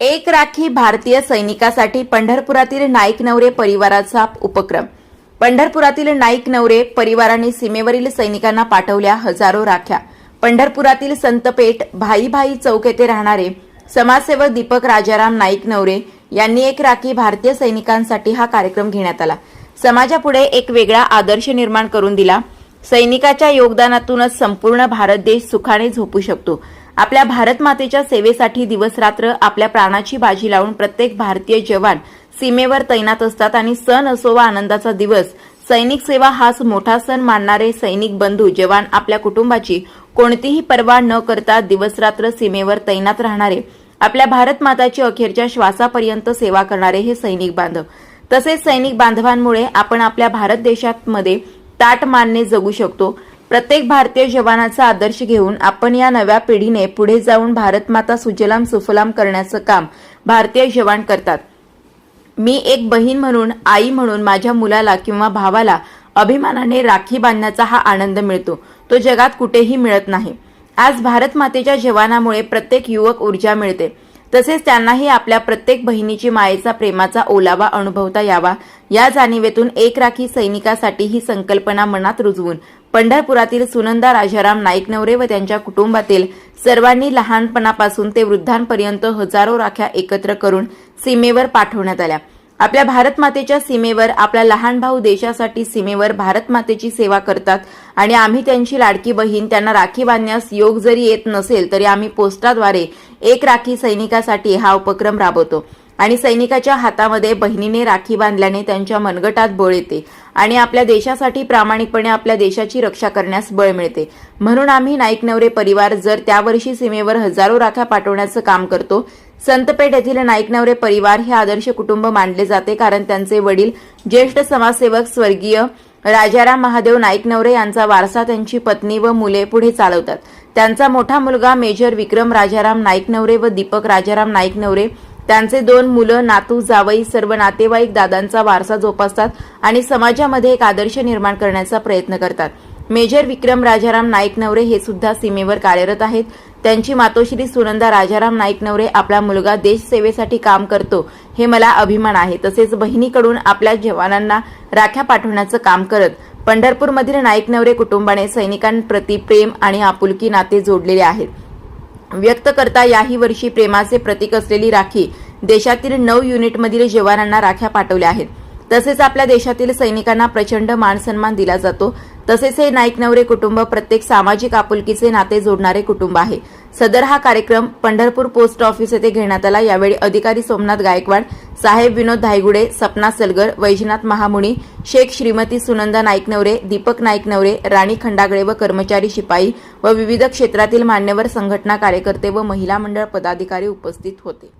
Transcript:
एक राखी भारतीय सैनिकासाठी पंढरपुरातील नाईक नवरे परिवाराचा उपक्रम. पंढरपुरातील नाईक नवरे परिवाराने सीमेवरील सैनिकांना पाठवल्या हजारो राख्या. पंढरपुरातील संतपेठ भाई भाई चौक येथे राहणारे समाजसेवक दीपक राजाराम नाईक नवरे यांनी एक राखी भारतीय सैनिकांसाठी हा कार्यक्रम घेण्यात आला. समाजापुढे एक वेगळा आदर्श निर्माण करून दिला. सैनिकाच्या योगदानातूनच संपूर्ण भारत देश सुखाने झोपू शकतो. आपल्या भारत मातेच्या सेवेसाठी दिवसरात्र आपल्या प्राणाची बाजी लावून प्रत्येक भारतीय जवान सीमेवर तैनात असतात आणि सण असो वा आनंदाचा दिवस सैनिक सेवा हाच मोठा सण मानणारे सैनिक बंधू जवान आपल्या कुटुंबाची कोणतीही पर्वा न करता दिवसरात्र सीमेवर तैनात राहणारे आपल्या भारत माताची अखेरच्या श्वासापर्यंत सेवा करणारे हे सैनिक बांधव. तसेच सैनिक बांधवांमुळे आपण आपल्या भारत देशामध्ये ताट मानने जगू शकतो. प्रत्येक भारतीय जवानाचा आदर्श घेऊन आपण या नव्या पिढीने पुढे जाऊन भारत माता सुजलाम सुफलाम करण्याचं काम भारतीय जवान करतात. मी एक बहीण म्हणून आई म्हणून माझ्या मुलाला किंवा भावाला अभिमानाने राखी बांधण्याचा हा आनंद मिळतो. तो जगात कुठेही मिळत नाही. आज भारत मातेच्या जवानामुळे प्रत्येक युवक ऊर्जा मिळते. तसेच त्यांनाही आपल्या प्रत्येक बहिणीची मायेचा प्रेमाचा ओलावा अनुभवता यावा. या जाणीवेतून एक राखी सैनिकासाठी ही संकल्पना मनात रुजवून पंढरपुरातील सुनंदा राजाराम नाईक नवरे व त्यांच्या कुटुंबातील सर्वांनी लहानपणापासून ते वृद्धांपर्यंत हजारो राख्या एकत्र करून सीमेवर पाठवण्यात आल्या. आपल्या भारत मातेच्या सीमेवर आपला लहान भाऊ देशासाठी सीमेवर भारत मातेची सेवा करतात आणि आम्ही त्यांची लाडकी बहीण त्यांना राखी बांधण्यास योग जरी येत नसेल तरी आम्ही पोस्टाद्वारे एक राखी सैनिकासाठी हा उपक्रम राबवतो. आणि सैनिकाच्या हातामध्ये बहिणीने राखी बांधल्याने त्यांच्या मनगटात बळ येते आणि आपल्या देशासाठी प्रामाणिकपणे आपल्या देशाची रक्षा करण्यास बळ मिळते. म्हणून आम्ही नाईक नवरे परिवार जर त्यावर्षी सीमेवर हजारो राख्या पाठवण्याचं काम करतो संतपेठ येथील नाईक नवरे परिवार हे आदर्श कुटुंब मानले जाते कारण त्यांचे वडील ज्येष्ठ समाजसेवक स्वर्गीय राजाराम महादेव नाईक नवरे यांचा वारसा त्यांची पत्नी व मुले पुढे चालवतात. त्यांचा मोठा मुलगा मेजर विक्रम राजाराम नाईक नवरे व दीपक राजाराम नाईक नवरे त्यांचे दोन मुलं नातू जावई सर्व नातेवाईक दादांचा वारसा जोपासतात आणि समाजामध्ये एक आदर्श निर्माण करण्याचा प्रयत्न करतात. मेजर विक्रम राजाराम नाईक नवरे हे सुद्धा सीमेवर कार्यरत आहेत. त्यांची मातोश्री सुनंदा राजाराम नाईक नवरे आपला मुलगा देशसेवेसाठी काम करतो हे मला अभिमान आहे. तसेच बहिणीकडून आपल्या जवानांना राख्या पाठवण्याचं काम करत पंढरपूरमधील नाईक नवरे कुटुंबाने सैनिकांप्रती प्रेम आणि आपुलकी नाते जोडलेले आहेत. व्यक्त करता याही वर्षी प्रेमाचे प्रतीक असलेली राखी देशातील नऊ युनिटमधील जवानांना राख्या पाठवल्या आहेत. तसेच आपल्या देशातील सैनिकांना प्रचंड मानसन्मान दिला जातो. तसेच हे नाईक नवरे कुटुंब प्रत्येक सामाजिक आपुलकीचे नाते जोडणारे कुटुंब आहे. सदर हा कार्यक्रम पंढरपूर पोस्ट ऑफिस येथे घेण्यात आला. यावेळी अधिकारी सोमनाथ गायकवाड साहेब विनोद धायगुडे सपना सलगर वैजनाथ महामुनी शेख श्रीमती सुनंदा नाईक नवरे दीपक नाईक नवरे राणी खंडागळे व कर्मचारी शिपाई व विविध क्षेत्रातील मान्यवर संघटना कार्यकर्ते व महिला मंडळ पदाधिकारी उपस्थित होते.